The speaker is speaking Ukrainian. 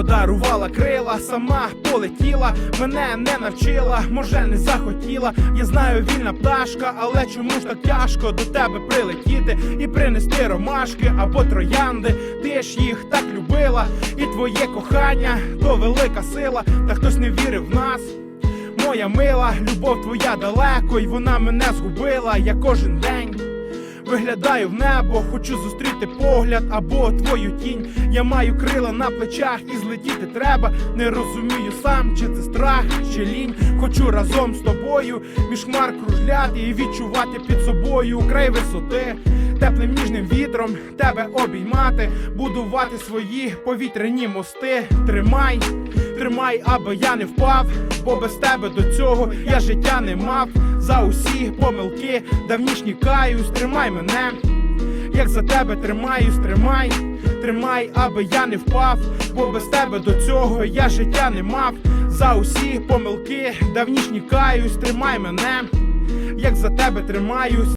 подарувала крила, сама полетіла, мене не навчила, може не захотіла. Я знаю, вільна пташка, але чому ж так тяжко до тебе прилетіти і принести ромашки або троянди? Ти ж їх так любила, і твоє кохання то велика сила, та хтось не вірив в нас. Моя мила, любов твоя далеко, і вона мене згубила. Я кожен день виглядаю в небо, хочу зустріти погляд або твою тінь. Я маю крила на плечах і злетіти треба. Не розумію сам, чи це страх, чи лінь. Хочу разом з тобою між хмар кружляти і відчувати під собою край висоти. Теплим ніжним вітром тебе обіймати, будувати свої повітряні мости. Тримай, тримай, аби я не впав, бо без тебе до цього я життя не мав. За усі помилки давнішні каюсь, тримай мене, як за тебе тримаюсь, тримай, тримай, аби я не впав, бо без тебе до цього я життя не мав. За усі помилки давнішні каюсь, тримай мене, як за тебе тримаюсь.